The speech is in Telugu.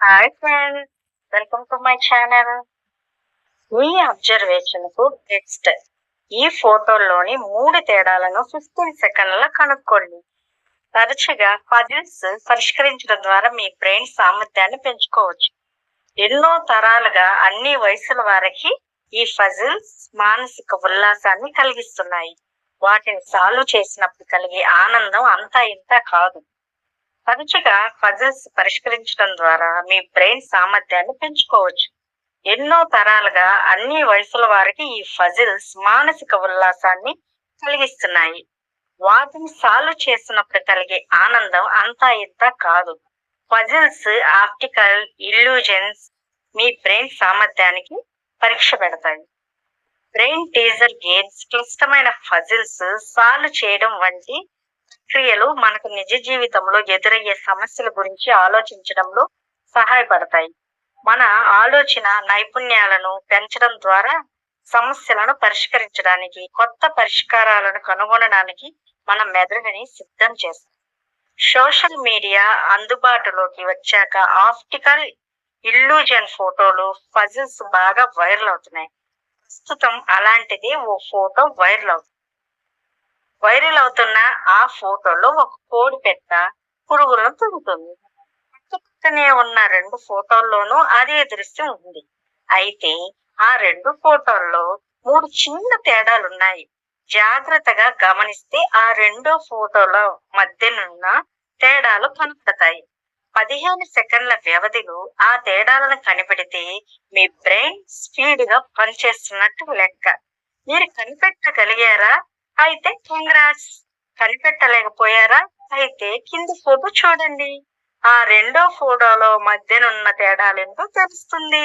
Hi friends welcome to my channel మీ అబ్జర్వేషన్కు నెక్స్ట్ ఈ ఫోటోలోని మూడు తేడాలను ఫిఫ్టీన్ సెకండ్ల కనుక్కోండి. తరచుగా పజిల్స్ పరిష్కరించడం ద్వారా మీ బ్రెయిన్ సామర్థ్యాన్ని పెంచుకోవచ్చు. ఎన్నో తరాలుగా అన్ని వయసుల వారికి ఈ ఫజిల్స్ మానసిక ఉల్లాసాన్ని కలిగిస్తున్నాయి. వాటిని సాల్వ్ చేసినప్పుడు కలిగే ఆనందం అంతా ఇంత కాదు. తరచుగా పజల్స్ పరిష్కరించడం ద్వారా మీ బ్రెయిన్ సామర్థ్యాన్ని పెంచుకోవచ్చు. ఎన్నో తరాలుగా అన్ని వయసుల వారికి ఈ ఫజిల్స్ మానసిక ఉల్లాసాన్ని కలిగిస్తున్నాయి. వాటిని సాల్వ్ చేసినప్పుడు కలిగే ఆనందం అంతా ఇంత కాదు. పజిల్స్ ఆప్టికల్ ఇల్యూజన్స్ మీ బ్రెయిన్ సామర్థ్యానికి పరీక్ష పెడతాయి. బ్రెయిన్ టీజర్ గేమ్స్ క్లిష్టమైన ఫజిల్స్ సాల్వ్ చేయడం వంటి ప్రక్రియలు మనకు నిజ జీవితంలో ఎదురయ్యే సమస్యల గురించి ఆలోచించడంలో సహాయపడతాయి. మన ఆలోచన నైపుణ్యాలను పెంచడం ద్వారా సమస్యలను పరిష్కరించడానికి కొత్త పరిష్కారాలను కనుగొనడానికి మన మెదడుని సిద్ధం చేస్తాం సోషల్ మీడియా అందుబాటులోకి వచ్చాక ఆప్టికల్ ఇల్లూజన్ ఫోటోలు పజిల్స్ బాగా వైరల్ అవుతున్నాయి. ప్రస్తుతం అలాంటిది ఓ ఫోటో వైరల్ అవుతుంది. వైరల్ అవుతున్న ఆ ఫోటోలో ఒక కోడి పెట్ట పురుగులను తిరుగుతుంది పక్కనే ఉన్న రెండు ఫోటోల్లోనూ అదే దృశ్యం ఉంది. అయితే ఆ రెండు ఫోటోల్లో మూడు చిన్న తేడాలున్నాయి. జాగ్రత్తగా గమనిస్తే ఆ రెండో ఫోటోల మధ్యనున్న తేడాలు కనపడతాయి. పదిహేను సెకండ్ల వ్యవధిలో ఆ తేడాలను కనిపెడితే మీ బ్రెయిన్ స్పీడ్గా పనిచేస్తున్నట్టు లెక్క. మీరు కనిపెట్టగలిగారా? అయితే కంగ్రాట్స్ కనిపెట్టలేకపోయారా? అయితే కింది ఫోటో చూడండి. ఆ రెండో ఫోటోలో మధ్యనున్న తేడాలేంటో తెలుస్తుంది.